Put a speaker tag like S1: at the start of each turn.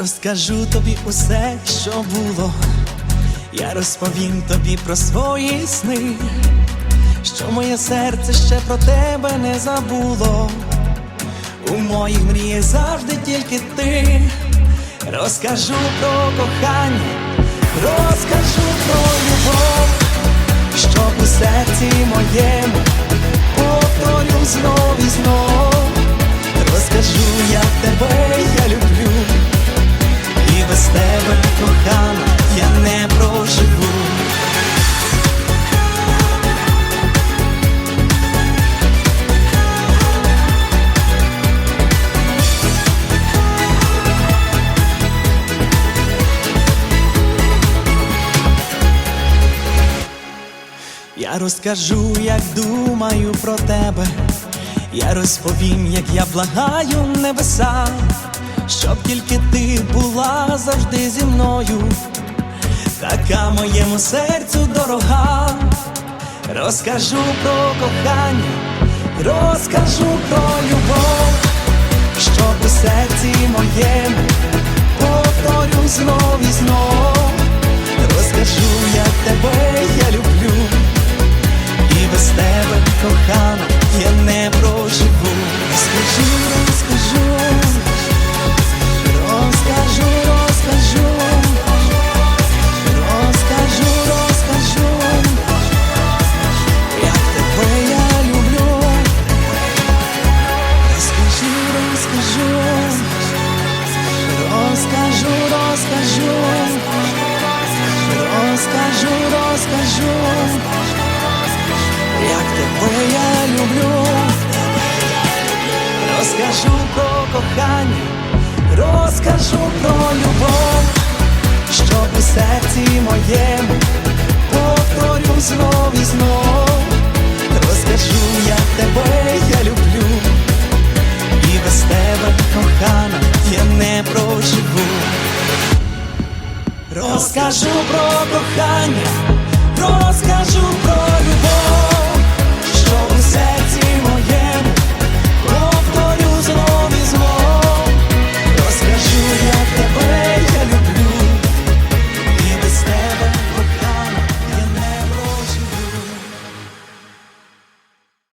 S1: розкажу тобі усе, що було. Я розповім тобі про свої сни, що моє серце ще про тебе не забуло. У моїх мріях завжди тільки ти. Розкажу про кохання, розкажу про любов, щоб у серці моєму повторю знов Я розкажу, як думаю про тебе. Я розповім, як я благаю небеса, щоб тільки ти була завжди зі мною, така моєму серцю дорога. Розкажу про кохання, розкажу про любов, щоб у серці моєму розкажу, розкажу як тебе я люблю, розкажу про кохання, розкажу про любов, щоб у серці моєму повторю знов і знов, розкажу, як тебе Розкажу про кохання, розкажу про.